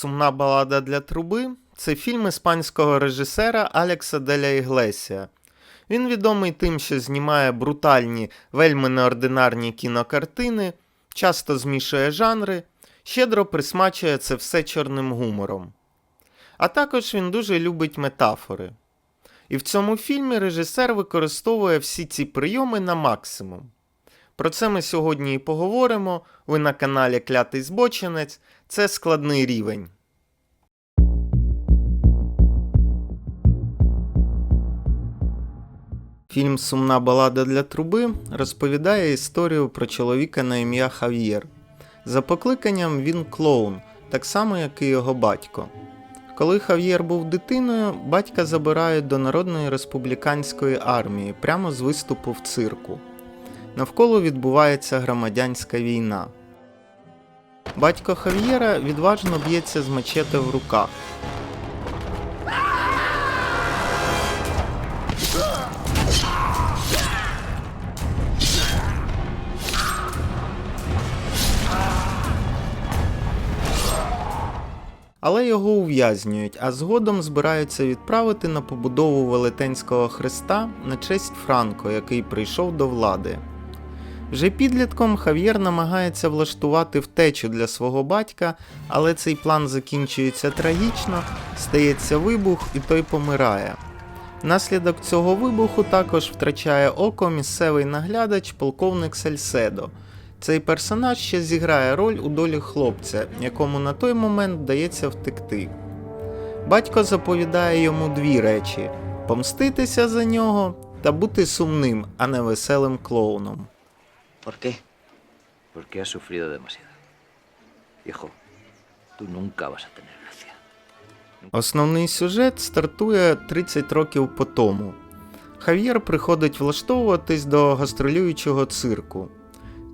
Сумна балада для труби це фільм іспанського режисера Алекса Деля Іглесія. Він відомий тим, що знімає брутальні, вельми неординарні кінокартини, часто змішує жанри, щедро присмачує це все чорним гумором. А також він дуже любить метафори. І в цьому фільмі режисер використовує всі ці прийоми на максимум. Про це ми сьогодні і поговоримо. Ви на каналі Клятий Збочинець. Це складний рівень. Фільм Сумна балада для труби розповідає історію про чоловіка на ім'я Хав'єр. За покликанням він клоун, так само як і його батько. Коли Хав'єр був дитиною, батька забирають до Народної республіканської армії прямо з виступу в цирку. Навколо відбувається громадянська війна. Батько Хав'єра відважно б'ється з мачете в руках. Але його ув'язнюють, а згодом збираються відправити на побудову Велетенського хреста на честь Франко, який прийшов до влади. Вже підлітком Хав'єр намагається влаштувати втечу для свого батька, але цей план закінчується трагічно, стається вибух і той помирає. Внаслідок цього вибуху також втрачає око місцевий наглядач полковник Сельседо. Цей персонаж ще зіграє роль у долі хлопця, якому на той момент вдається втекти. Батько заповідає йому дві речі: помститися за нього та бути сумним, а не веселим клоуном. ¿Por qué? Porque has sufrido demasiado. Hijo, tú nunca vas a tener gracia. Основний сюжет стартує 30 років по тому. Хав'єр приходить влаштовуватись до гастролюючого цирку.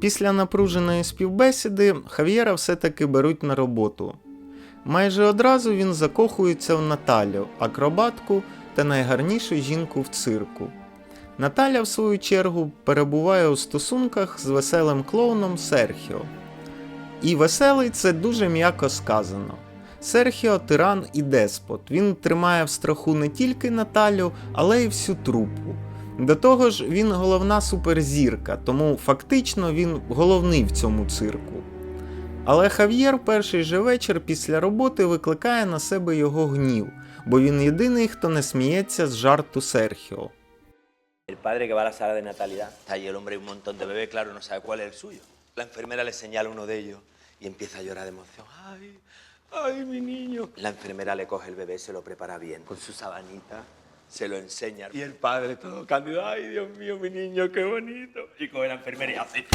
Після напруженої співбесіди Хав'єра все-таки беруть на роботу. Майже одразу він закохується в Наталю, акробатку та найгарнішу жінку в цирку. Наталя, в свою чергу, перебуває у стосунках з веселим клоуном Серхіо. І веселий це дуже м'яко сказано. Серхіо тиран і деспот. Він тримає в страху не тільки Наталю, але й всю трупу. До того ж, він головна суперзірка, тому фактично він головний в цьому цирку. Але Хав'єр перший же вечір після роботи викликає на себе його гнів, бо він єдиний, хто не сміється з жарту Серхіо. El padre que va a la sala de natalidad, está ahí el hombre y un montón de bebés, claro, no sabe cuál es el suyo. La enfermera le señala uno de ellos y empieza a llorar de emoción. ¡Ay, ay, mi niño! La enfermera le coge el bebé, se lo prepara bien, con su sabanita, se lo enseña. Y el padre todo cándido, ¡ay, Dios mío, mi niño, qué bonito! Y coge la enfermera y hace...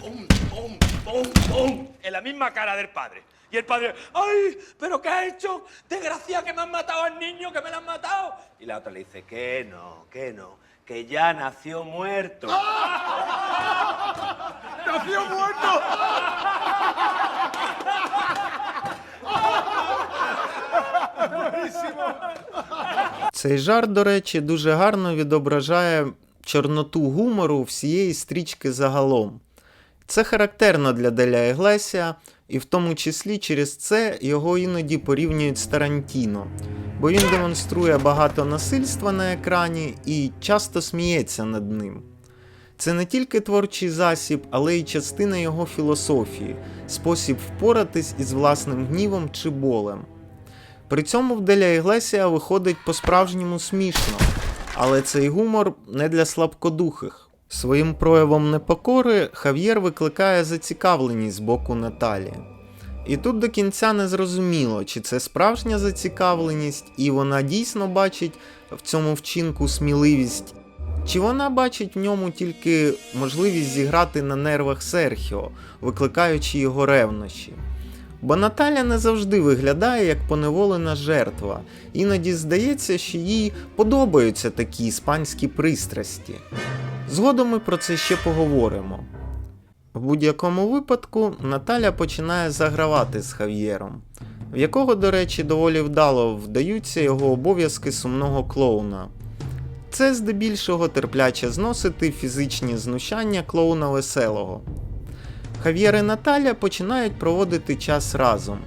¡Pum, pum, pum, pum! En la misma cara del padre. Y el padre, ¡ay! ¿Pero qué has hecho? Desgracia que me han matado al niño, que me lo han matado. Y la otra le dice, que no, que no, que ya nació muerto. ¡Nació muerto! Цей жарт, до речі, дуже гарно відображає чорноту гумору всієї стрічки загалом. Це характерно для Деля Еглесія, і в тому числі через це його іноді порівнюють з Тарантіно, бо він демонструє багато насильства на екрані і часто сміється над ним. Це не тільки творчий засіб, але й частина його філософії, спосіб впоратись із власним гнівом чи болем. При цьому в Іглесія виходить по-справжньому смішно, але цей гумор не для слабкодухих. Своїм проявом непокори Хав'єр викликає зацікавленість з боку Наталі. І тут до кінця не зрозуміло, чи це справжня зацікавленість, і вона дійсно бачить в цьому вчинку сміливість, чи вона бачить в ньому тільки можливість зіграти на нервах Серхіо, викликаючи його ревнощі. Бо Наталя не завжди виглядає як поневолена жертва, іноді здається, що їй подобаються такі іспанські пристрасті. Згодом ми про це ще поговоримо. В будь-якому випадку Наталя починає загравати з Хав'єром, в якого, до речі, доволі вдало вдаються його обов'язки сумного клоуна. Це здебільшого терпляче зносити фізичні знущання клоуна веселого. Хав'єр і Наталя починають проводити час разом.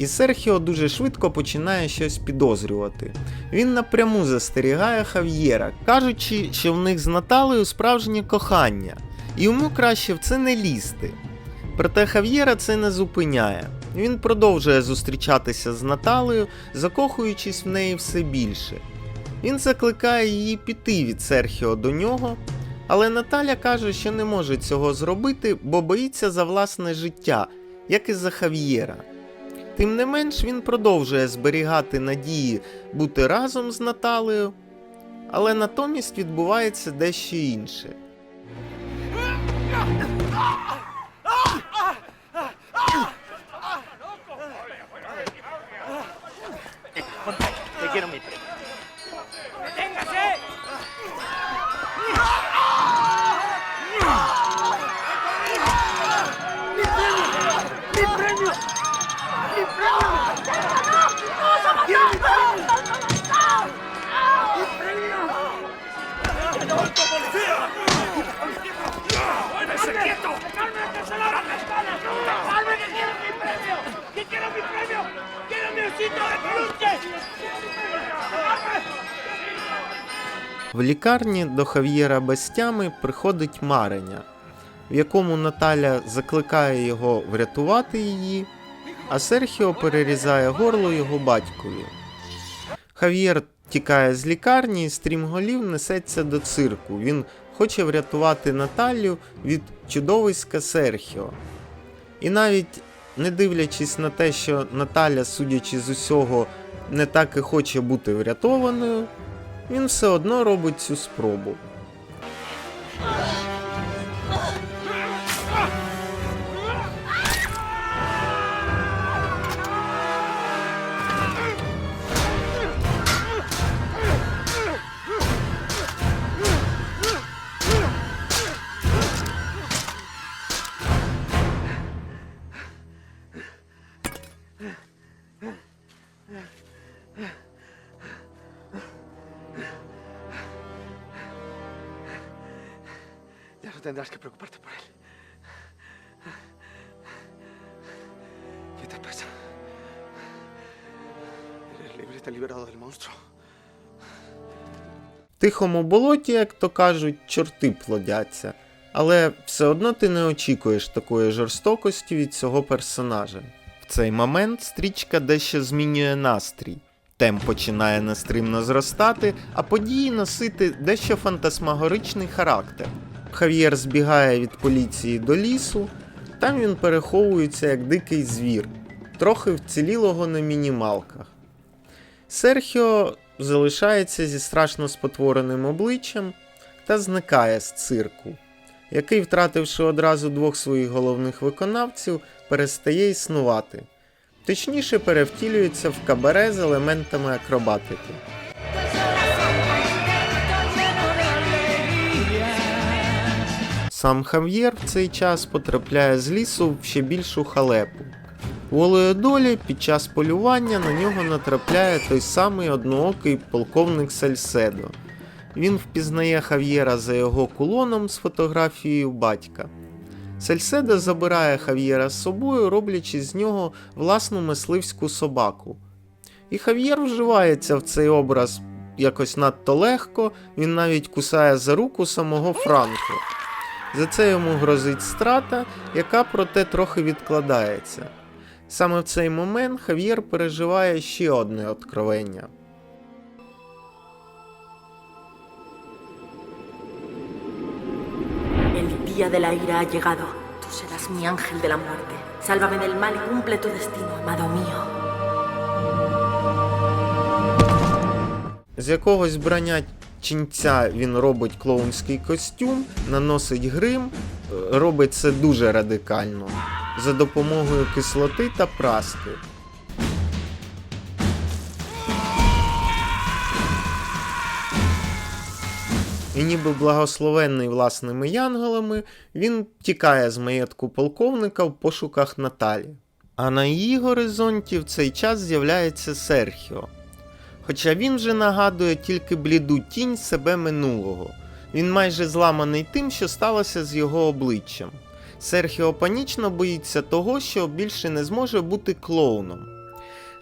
І Серхіо дуже швидко починає щось підозрювати. Він напряму застерігає Хав'єра, кажучи, що в них з Наталею справжнє кохання, і йому краще в це не лізти. Проте Хав'єра це не зупиняє. Він продовжує зустрічатися з Наталею, закохуючись в неї все більше. Він закликає її піти від Серхіо до нього, але Наталя каже, що не може цього зробити, бо боїться за власне життя, як і за Хав'єра. Тим не менш, він продовжує зберігати надії бути разом з Наталею, але натомість відбувається дещо інше. В лікарні до Хав'єра без тями приходить Мареня, в якому Наталя закликає його врятувати її, а Серхіо перерізає горло його батькові. Хав'єр тікає з лікарні і стрімголів несеться до цирку. Він хоче врятувати Наталю від чудовиська Серхіо. І навіть не дивлячись на те, що Наталя, судячи з усього, не так і хоче бути врятованою, він все одно робить цю спробу. Тихому болоті, як то кажуть, чорти плодяться. Але все одно ти не очікуєш такої жорстокості від цього персонажа. В цей момент стрічка дещо змінює настрій. Темп починає нестримно зростати, а події носити дещо фантасмагоричний характер. Хав'єр збігає від поліції до лісу, там він переховується як дикий звір, трохи вцілілого на мінімалках. Серхіо залишається зі страшно спотвореним обличчям та зникає з цирку, який, втративши одразу двох своїх головних виконавців, перестає існувати. Точніше перевтілюється в кабаре з елементами акробатики. Сам Хав'єр в цей час потрапляє з лісу в ще більшу халепу. Волею долі під час полювання на нього натрапляє той самий одноокий полковник Сальседо. Він впізнає Хав'єра за його кулоном з фотографією батька. Сальседо забирає Хав'єра з собою, роблячи з нього власну мисливську собаку. І Хав'єр вживається в цей образ якось надто легко, він навіть кусає за руку самого Франко. За це йому грозить страта, яка проте трохи відкладається. Саме в цей момент Хав'єр переживає ще одне откровення. De la ira ha llegado. Tú serás mi ángel de la muerte. Sálvame del mal y cumple tu destino, amado mío. З якогось брання ченця він робить клоунський костюм, наносить грим, е, робить це дуже радикально, за допомогою кислоти та праски. І ніби благословенний власними янголами, він тікає з маєтку полковника в пошуках Наталі. А на її горизонті в цей час з'являється Серхіо. Хоча він вже нагадує тільки бліду тінь себе минулого. Він майже зламаний тим, що сталося з його обличчям. Серхіо панічно боїться того, що більше не зможе бути клоуном.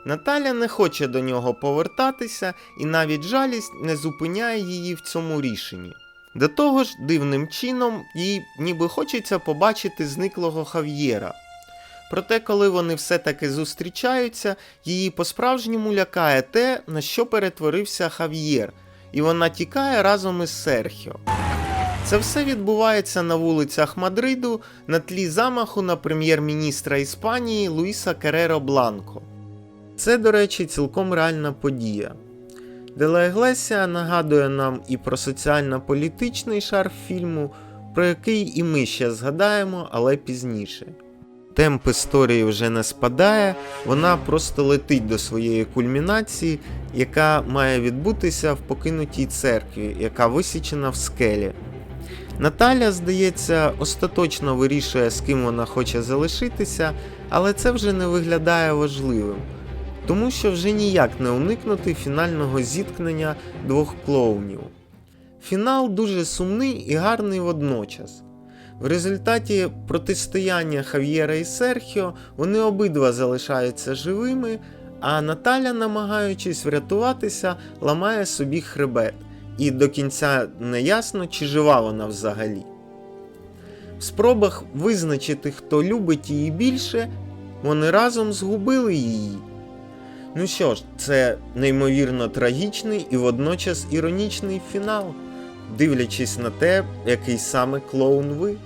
Наталя не хоче до нього повертатися, і навіть жалість не зупиняє її в цьому рішенні. До того ж, дивним чином їй ніби хочеться побачити зниклого Хав'єра. Проте, коли вони все-таки зустрічаються, її по-справжньому лякає те, на що перетворився Хав'єр, і вона тікає разом із Серхіо. Це все відбувається на вулицях Мадриду на тлі замаху на прем'єр-міністра Іспанії Луїса Кереро Бланко. Це, до речі, цілком реальна подія. Дела Іглесія нагадує нам і про соціально-політичний шар фільму, про який і ми ще згадаємо, але пізніше. Темп історії вже не спадає, вона просто летить до своєї кульмінації, яка має відбутися в покинутій церкві, яка висічена в скелі. Наталя, здається, остаточно вирішує, з ким вона хоче залишитися, але це вже не виглядає важливим, тому що вже ніяк не уникнути фінального зіткнення двох клоунів. Фінал дуже сумний і гарний водночас. В результаті протистояння Хав'єра і Серхіо вони обидва залишаються живими, а Наталя, намагаючись врятуватися, ламає собі хребет, і до кінця не ясно, чи жива вона взагалі. В спробах визначити, хто любить її більше, вони разом згубили її. Ну що ж, це неймовірно трагічний і водночас іронічний фінал, дивлячись на те, який саме клоун ви.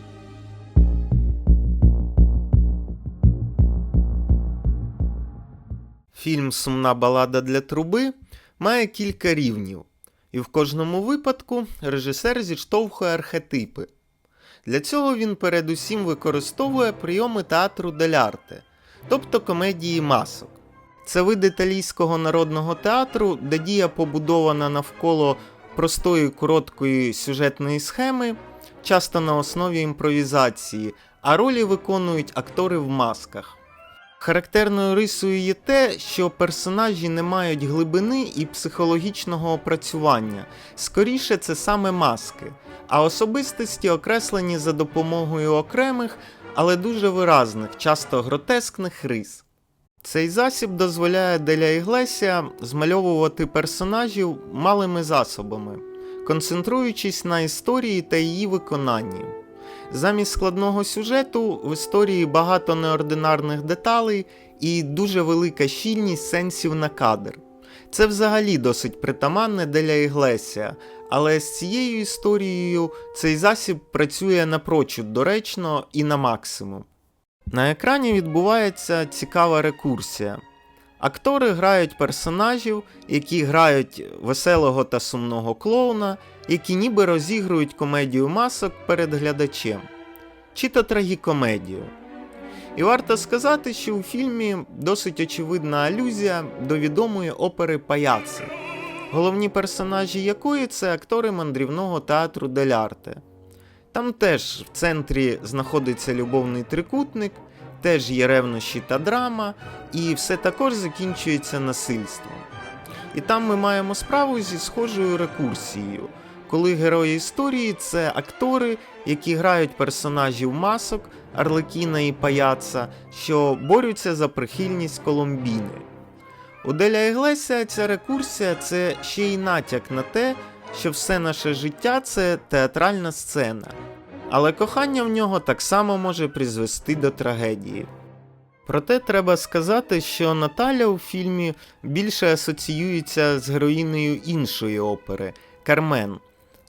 Фільм Сумна балада для труби має кілька рівнів, і в кожному випадку режисер зіштовхує архетипи. Для цього він передусім використовує прийоми театру дель-арте, тобто комедії масок. Це вид італійського народного театру, де дія побудована навколо простої короткої сюжетної схеми, часто на основі імпровізації, а ролі виконують актори в масках. Характерною рисою є те, що персонажі не мають глибини і психологічного опрацювання. Скоріше це саме маски, а особистості окреслені за допомогою окремих, але дуже виразних, часто гротескних рис. Цей засіб дозволяє Деля Іглесія змальовувати персонажів малими засобами, концентруючись на історії та її виконанні. Замість складного сюжету в історії багато неординарних деталей і дуже велика щільність сенсів на кадр. Це взагалі досить притаманне для Іглесія, але з цією історією цей засіб працює напрочуд доречно і на максимум. На екрані відбувається цікава рекурсія. Актори грають персонажів, які грають веселого та сумного клоуна, які ніби розігрують комедію масок перед глядачем, чи то трагікомедію. І варто сказати, що у фільмі досить очевидна алюзія до відомої опери Паяци, головні персонажі якої це актори мандрівного театру Дель-Арте. Там теж в центрі знаходиться любовний трикутник, теж є ревнощі та драма, і все також закінчується насильством. І там ми маємо справу зі схожою рекурсією, коли герої історії це актори, які грають персонажів масок, Арлекіна і Паяца, що борються за прихильність Коломбіни. У Деля Іглесія ця рекурсія це ще й натяк на те, що все наше життя це театральна сцена, але кохання в нього так само може призвести до трагедії. Проте треба сказати, що Наталя у фільмі більше асоціюється з героїнею іншої опери Кармен.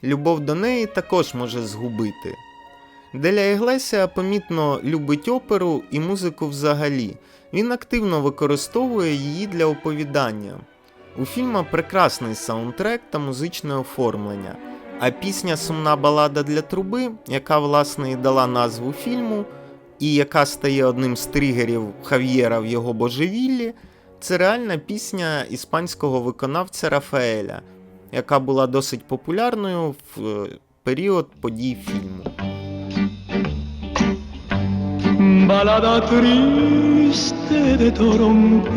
Любов до неї також може згубити. Деля Іглесія помітно любить оперу і музику взагалі. Він активно використовує її для оповідання. У фільма прекрасний саундтрек та музичне оформлення. А пісня Сумна балада для труби, яка власне і дала назву фільму, і яка стає одним з тригерів Хав'єра в його божевіллі, це реальна пісня іспанського виконавця Рафаеля, яка була досить популярною в е, період подій фільму. balada triste de trompeta.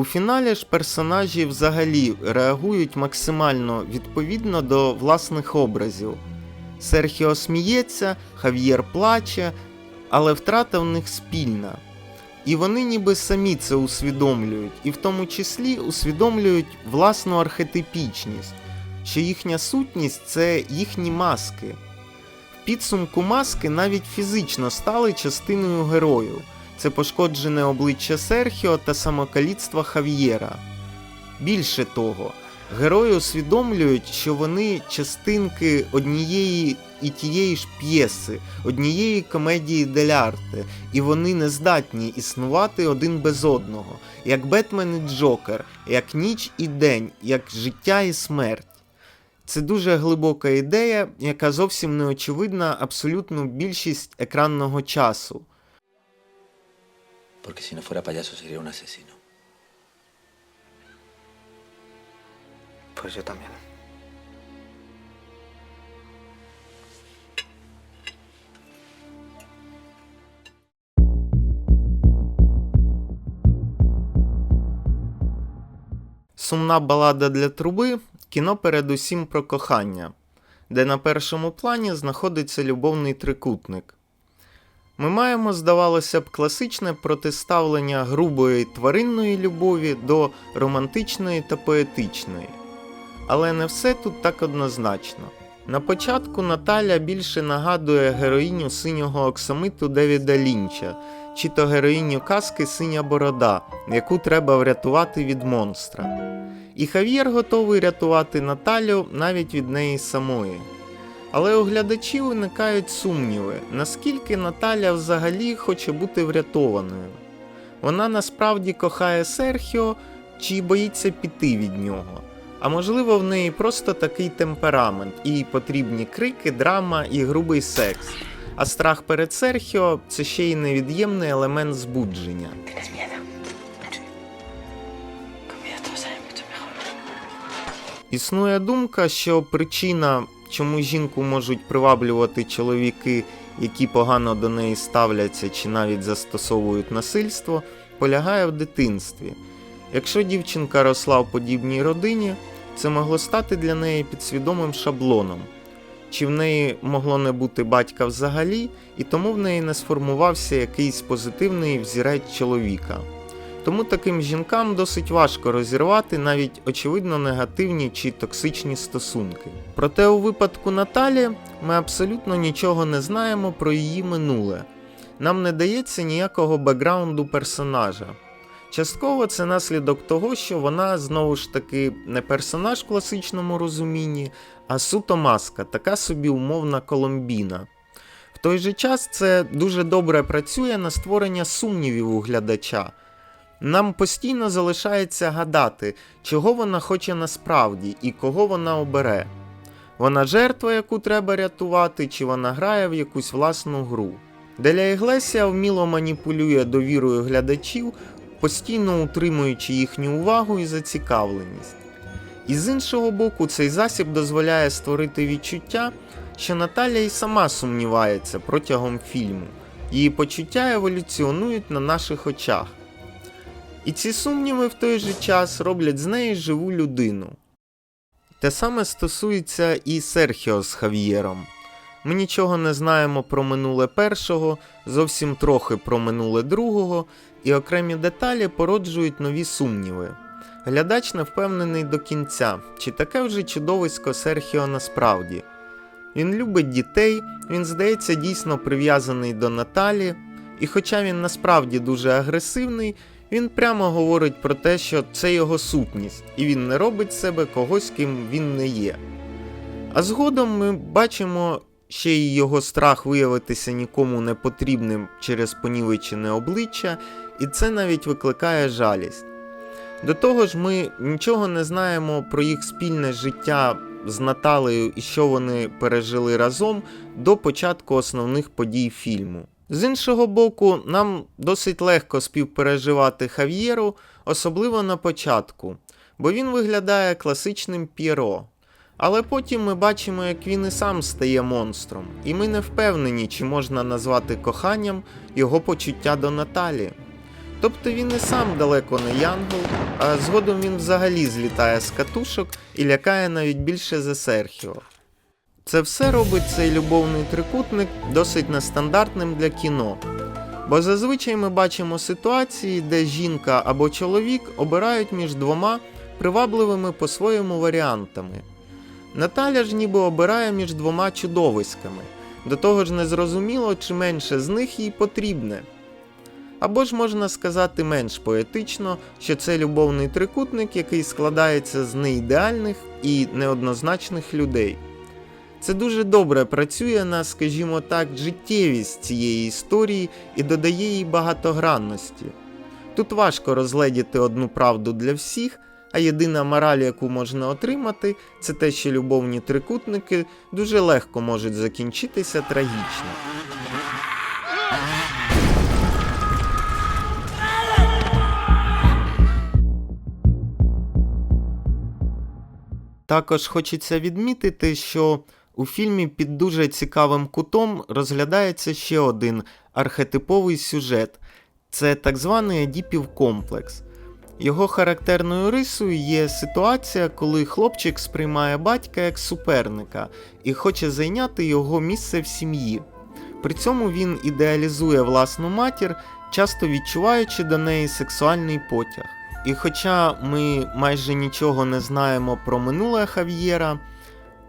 У фіналі ж персонажі взагалі реагують максимально відповідно до власних образів. Серхіо сміється, Хав'єр плаче, але втрата в них спільна. І вони ніби самі це усвідомлюють, і в тому числі усвідомлюють власну архетипічність, що їхня сутність це їхні маски. В підсумку маски навіть фізично стали частиною герою. Це пошкоджене обличчя Серхіо та самокаліцтва Хав'єра. Більше того, герої усвідомлюють, що вони частинки однієї і тієї ж п'єси, однієї комедії дель-арте, і вони не здатні існувати один без одного, як Бетмен і Джокер, як ніч і день, як життя і смерть. Це дуже глибока ідея, яка зовсім не очевидна абсолютну більшість екранного часу. Porque si no fuera payaso sería un asesino. Pues yo también. Сумна балада для труби кіно передусім про кохання, де на першому плані знаходиться любовний трикутник. Ми маємо, здавалося б, класичне протиставлення грубої тваринної любові до романтичної та поетичної. Але не все тут так однозначно. На початку Наталя більше нагадує героїню синього оксамиту Девіда Лінча, чи то героїню казки Синя Борода, яку треба врятувати від монстра. І Хав'єр готовий рятувати Наталю навіть від неї самої. Але у глядачів виникають сумніви, наскільки Наталя взагалі хоче бути врятованою. Вона насправді кохає Серхіо чи боїться піти від нього. А можливо, в неї просто такий темперамент, і їй потрібні крики, драма і грубий секс. А страх перед Серхіо це ще й невід'ємний елемент збудження. Існує думка, що причина, чому жінку можуть приваблювати чоловіки, які погано до неї ставляться чи навіть застосовують насильство, полягає в дитинстві. Якщо дівчинка росла в подібній родині, це могло стати для неї підсвідомим шаблоном. Чи в неї могло не бути батька взагалі, і тому в неї не сформувався якийсь позитивний взірець чоловіка. Тому таким жінкам досить важко розірвати навіть очевидно негативні чи токсичні стосунки. Проте у випадку Наталі ми абсолютно нічого не знаємо про її минуле. Нам не дається ніякого бекграунду персонажа. Частково це наслідок того, що вона знову ж таки не персонаж в класичному розумінні, а суто маска, така собі умовна Коломбіна. В той же час це дуже добре працює на створення сумнівів у глядача. Нам постійно залишається гадати, чого вона хоче насправді і кого вона обере. Вона жертва, яку треба рятувати, чи вона грає в якусь власну гру. Деля Іглесія вміло маніпулює довірою глядачів, постійно утримуючи їхню увагу і зацікавленість. І з іншого боку, цей засіб дозволяє створити відчуття, що Наталя і сама сумнівається протягом фільму, її почуття еволюціонують на наших очах. І ці сумніви в той же час роблять з неї живу людину. Те саме стосується і Серхіо з Хав'єром. Ми нічого не знаємо про минуле першого, зовсім трохи про минуле другого, і окремі деталі породжують нові сумніви. Глядач не впевнений до кінця, чи таке вже чудовисько Серхіо насправді. Він любить дітей, він здається дійсно прив'язаний до Наталі, і хоча він насправді дуже агресивний, він прямо говорить про те, що це його сутність, і він не робить себе когось, ким він не є. А згодом ми бачимо ще й його страх виявитися нікому не потрібним через понівечене обличчя, і це навіть викликає жалість. До того ж, ми нічого не знаємо про їх спільне життя з Наталею і що вони пережили разом до початку основних подій фільму. З іншого боку, нам досить легко співпереживати Хав'єру, особливо на початку, бо він виглядає класичним П'єро. Але потім ми бачимо, як він і сам стає монстром, і ми не впевнені, чи можна назвати коханням його почуття до Наталі. Тобто він і сам далеко не янгол, а згодом він взагалі злітає з катушок і лякає навіть більше за Серхіо. Це все робить цей любовний трикутник досить нестандартним для кіно. Бо зазвичай ми бачимо ситуації, де жінка або чоловік обирають між двома привабливими по-своєму варіантами. Наталя ж ніби обирає між двома чудовиськами. До того ж незрозуміло, чи менше з них їй потрібне. Або ж можна сказати менш поетично, що це любовний трикутник, який складається з неідеальних і неоднозначних людей. Це дуже добре працює на, скажімо так, життєвість цієї історії і додає їй багатогранності. Тут важко розгледіти одну правду для всіх, а єдина мораль, яку можна отримати, це те, що любовні трикутники дуже легко можуть закінчитися трагічно. Також хочеться відмітити, що у фільмі під дуже цікавим кутом розглядається ще один архетиповий сюжет це так званий Едіпів комплекс. Його характерною рисою є ситуація, коли хлопчик сприймає батька як суперника і хоче зайняти його місце в сім'ї. При цьому він ідеалізує власну матір, часто відчуваючи до неї сексуальний потяг. І хоча ми майже нічого не знаємо про минуле Хав'єра,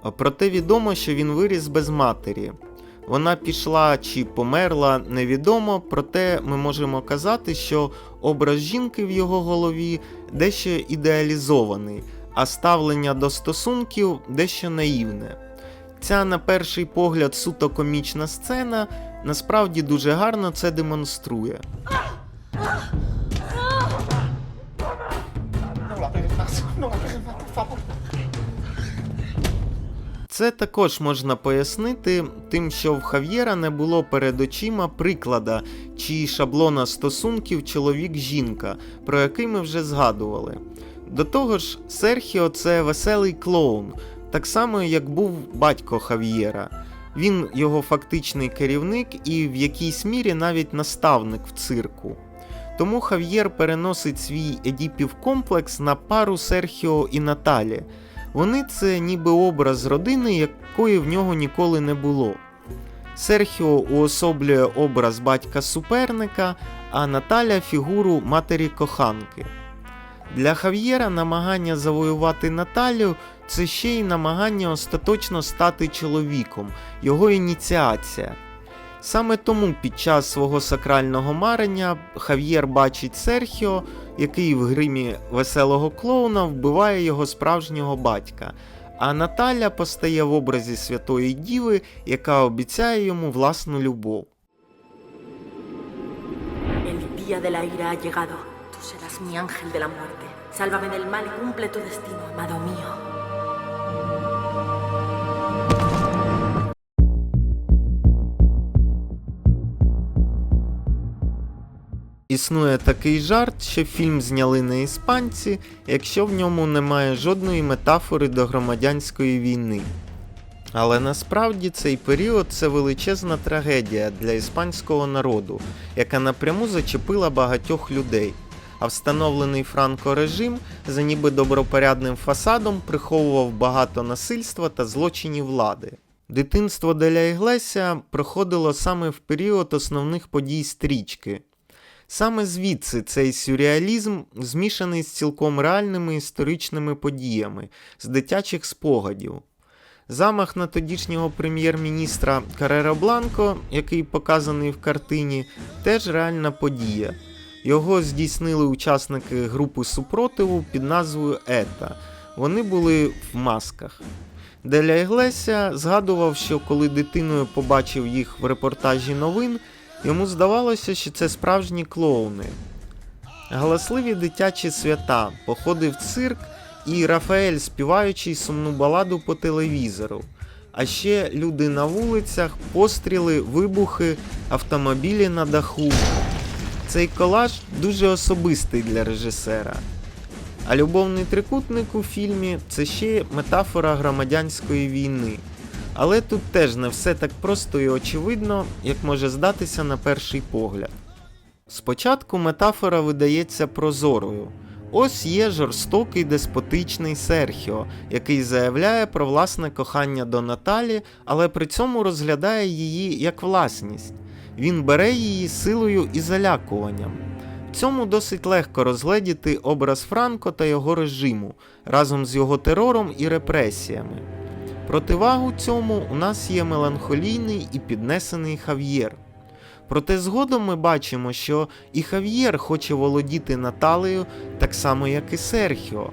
проте відомо, що він виріс без матері. Вона пішла чи померла, невідомо, проте ми можемо казати, що образ жінки в його голові дещо ідеалізований, а ставлення до стосунків дещо наївне. Ця, на перший погляд, суто комічна сцена насправді дуже гарно це демонструє. Це також можна пояснити тим, що в Хав'єра не було перед очима приклада чи шаблона стосунків чоловік-жінка, про який ми вже згадували. До того ж, Серхіо це веселий клоун, так само як був батько Хав'єра. Він його фактичний керівник і в якійсь мірі навіть наставник в цирку. Тому Хав'єр переносить свій Едіпів комплекс на пару Серхіо і Наталі. Вони це ніби образ родини, якої в нього ніколи не було. Серхіо уособлює образ батька суперника, а Наталя фігуру матері коханки. Для Хав'єра намагання завоювати Наталю це ще й намагання остаточно стати чоловіком, його ініціація. Саме тому під час свого сакрального марення Хав'єр бачить Серхіо, який в гримі веселого клоуна вбиває його справжнього батька. А Наталя постає в образі Святої Діви, яка обіцяє йому власну любов. De la ira ha llegado. Tú serás mi ángel de la muerte. Cumple tu destino, amado mío. Існує такий жарт, що фільм зняли не іспанці, якщо в ньому немає жодної метафори до громадянської війни. Але насправді цей період це величезна трагедія для іспанського народу, яка напряму зачепила багатьох людей. А встановлений Франко режим за ніби добропорядним фасадом приховував багато насильства та злочинів влади. Дитинство Деля Іглеся проходило саме в період основних подій стрічки. Саме звідси цей сюрреалізм змішаний з цілком реальними історичними подіями, з дитячих спогадів. Замах на тодішнього прем'єр-міністра Карера Бланко, який показаний в картині, теж реальна подія. Його здійснили учасники групи супротиву під назвою Ета. Вони були в масках. Деля Іглеся згадував, що коли дитиною побачив їх в репортажі новин, йому здавалося, що це справжні клоуни. Галасливі дитячі свята, походи в цирк і Рафаель, співаючий сумну баладу по телевізору. А ще люди на вулицях, постріли, вибухи, автомобілі на даху. Цей колаж дуже особистий для режисера. А любовний трикутник у фільмі це ще метафора громадянської війни. Але тут теж не все так просто і очевидно, як може здатися на перший погляд. Спочатку метафора видається прозорою. Ось є жорстокий деспотичний Серхіо, який заявляє про власне кохання до Наталі, але при цьому розглядає її як власність. Він бере її силою і залякуванням. В цьому досить легко розгледіти образ Франко та його режиму разом з його терором і репресіями. Противагу цьому у нас є меланхолійний і піднесений Хав'єр. Проте згодом ми бачимо, що і Хав'єр хоче володіти Наталею так само, як і Серхіо.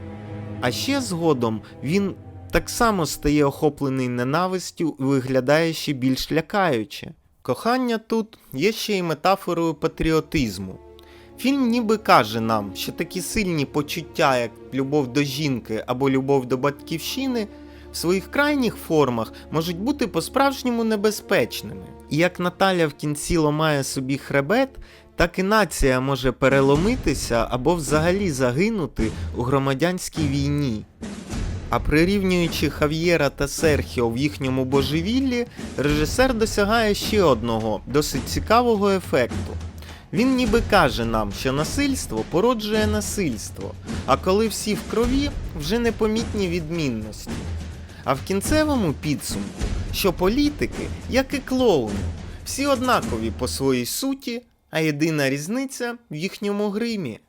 А ще згодом він так само стає охоплений ненавистю і виглядає ще більш лякаюче. Кохання тут є ще й метафорою патріотизму. Фільм ніби каже нам, що такі сильні почуття, як любов до жінки або любов до батьківщини, своїх крайніх формах можуть бути по-справжньому небезпечними. І як Наталя в кінці ломає собі хребет, так і нація може переломитися або взагалі загинути у громадянській війні. А прирівнюючи Хав'єра та Серхіо в їхньому божевіллі, режисер досягає ще одного досить цікавого ефекту. Він ніби каже нам, що насильство породжує насильство, а коли всі в крові, вже непомітні відмінності. А в кінцевому підсумку, що політики, як і клоуни, всі однакові по своїй суті, а єдина різниця в їхньому гримі.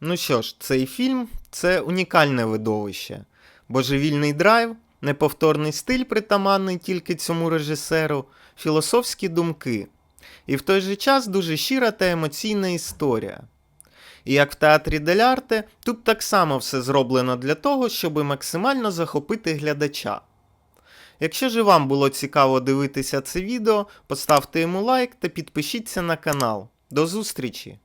Ну що ж, цей фільм це унікальне видовище. Божевільний драйв, неповторний стиль, притаманний тільки цьому режисеру, філософські думки. І в той же час дуже щира та емоційна історія. І як в театрі Дель Арте, тут так само все зроблено для того, щоб максимально захопити глядача. Якщо ж вам було цікаво дивитися це відео, поставте йому лайк та підпишіться на канал. До зустрічі!